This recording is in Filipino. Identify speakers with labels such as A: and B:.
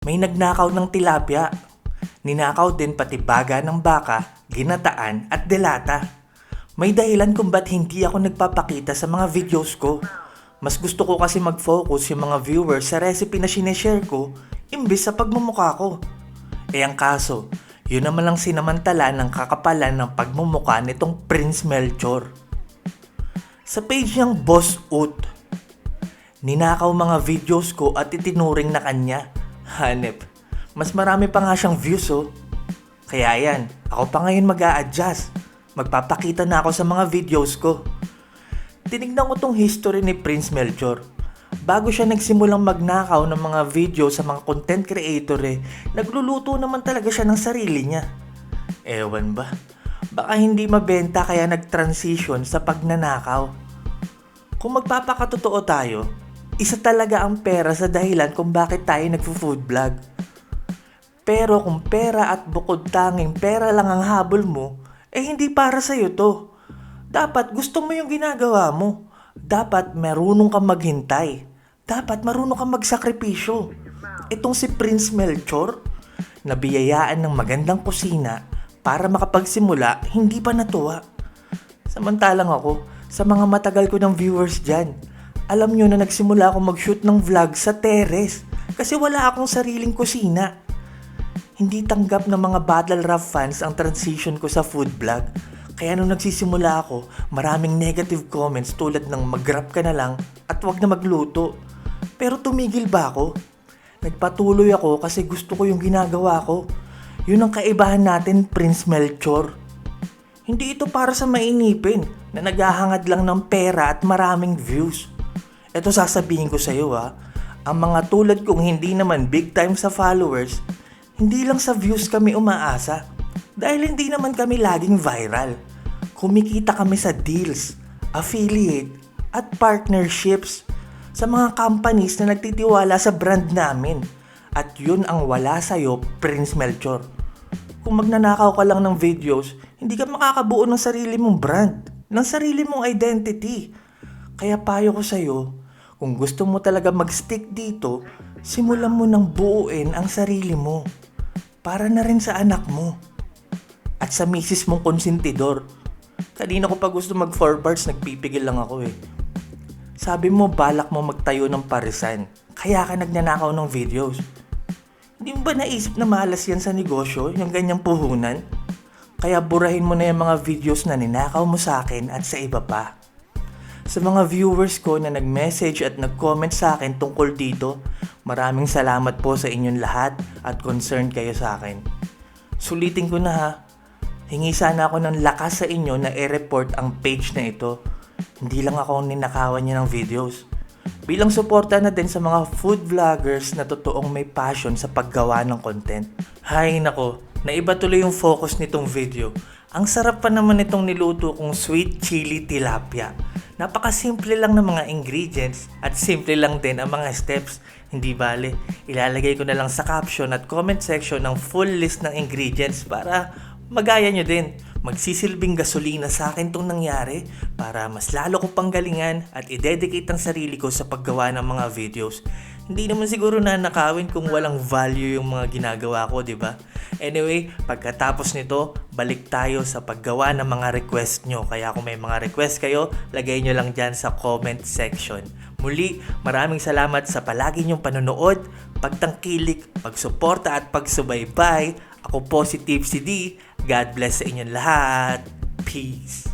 A: May nagnakaw ng tilapia. Ninakaw din pati baga ng baka, ginataan at delata. May dahilan kung ba't hindi ako nagpapakita sa mga videos ko. Mas gusto ko kasi mag-focus yung mga viewers sa recipe na sineshare ko imbis sa pagmumukha ko. Eh ang kaso, yun naman lang sinamantala ng kakapalan ng pagmumukha nitong Prince Melchor. Sa page niyang Boss Ut, ninakaw mga videos ko at itinuring na kanya. Hanep, mas marami pa nga siyang views oh. Kaya yan, ako pa ngayon mag adjust Magpapakita na ako sa mga videos ko. Tinignan ko tong history ni Prince Melchor. Bago siya nagsimulang magnakaw ng mga video sa mga content creator eh, nagluluto naman talaga siya ng sarili niya. Ewan ba? Baka hindi mabenta kaya nag-transition sa pagnanakaw. Kung magpapakatotoo tayo, isa talaga ang pera sa dahilan kung bakit tayo nagfo-food vlog. Pero kung pera at bukod tanging pera lang ang habol mo, eh hindi para sa'yo to. Dapat gusto mo yung ginagawa mo. Dapat marunong kang maghintay. Dapat marunong kang magsakripisyo. Itong si Prince Melchor, nabiyayaan ng magandang kusina para makapagsimula, hindi pa natuwa. Samantalang ako, sa mga matagal ko ng viewers dyan, alam nyo na nagsimula ako mag-shoot ng vlog sa terrace kasi wala akong sariling kusina. Hindi tanggap ng mga Battle Rap fans ang transition ko sa food vlog. Kaya nung nagsisimula ako, maraming negative comments tulad ng mag-rap ka na lang at wag na magluto. Pero tumigil ba ako? Nagpatuloy ako kasi gusto ko yung ginagawa ko. Yun ang kaibahan natin, Prince Melchor. Hindi ito para sa mainipin na naghahangad lang ng pera at maraming views. Ito sasabihin ko sa iyo ha, ang mga tulad kong hindi naman big time sa followers, hindi lang sa views kami umaasa. Dahil hindi naman kami laging viral. Kumikita kami sa deals, affiliate, at partnerships sa mga companies na nagtitiwala sa brand namin. At yun ang wala sa'yo, Prince Melchor. Kung magnanakaw ka lang ng videos, hindi ka makakabuo ng sarili mong brand, ng sarili mong identity. Kaya payo ko sa'yo, kung gusto mo talaga mag-stick dito, simulan mo ng buuin ang sarili mo. Para na rin sa anak mo. At sa misis mong konsentidor. Kanina ko pa gusto mag 4 bars, nagpipigil lang ako eh. Sabi mo balak mo magtayo ng parisan, kaya ka nagnanakaw ng videos. Hindi mo ba naisip na malas yan sa negosyo, yung ganyang puhunan? Kaya burahin mo na yung mga videos na ninakaw mo sa akin at sa iba pa. Sa mga viewers ko na nag-message at nag-comment sa akin tungkol dito, maraming salamat po sa inyong lahat at concerned kayo sa akin. Sulitin ko na ha, hingi sana ako ng lakas sa inyo na i-report ang page na ito. Hindi lang ako ninakawan niya ng videos. Bilang suporta na din sa mga food vloggers na totoong may passion sa paggawa ng content. Hay nako, naiba tuloy yung focus nitong video. Ang sarap pa naman itong niluto kong sweet chili tilapia. Napakasimple lang ng mga ingredients at simple lang din ang mga steps. Hindi bale, ilalagay ko na lang sa caption at comment section ng full list ng ingredients para magaya nyo din. Magsisilbing gasolina sa akin tong nangyari para mas lalo ko pang galingan at i-dedicate ang sarili ko sa paggawa ng mga videos. Hindi naman siguro na nakawin kung walang value yung mga ginagawa ko, di ba? Anyway, pagkatapos nito, balik tayo sa paggawa ng mga request nyo. Kaya kung may mga request kayo, lagay nyo lang dyan sa comment section. Muli, maraming salamat sa palagi nyong panonood, pagtangkilik, pagsuporta at pagsubaybay. Ako po si D. God bless sa inyong lahat. Peace.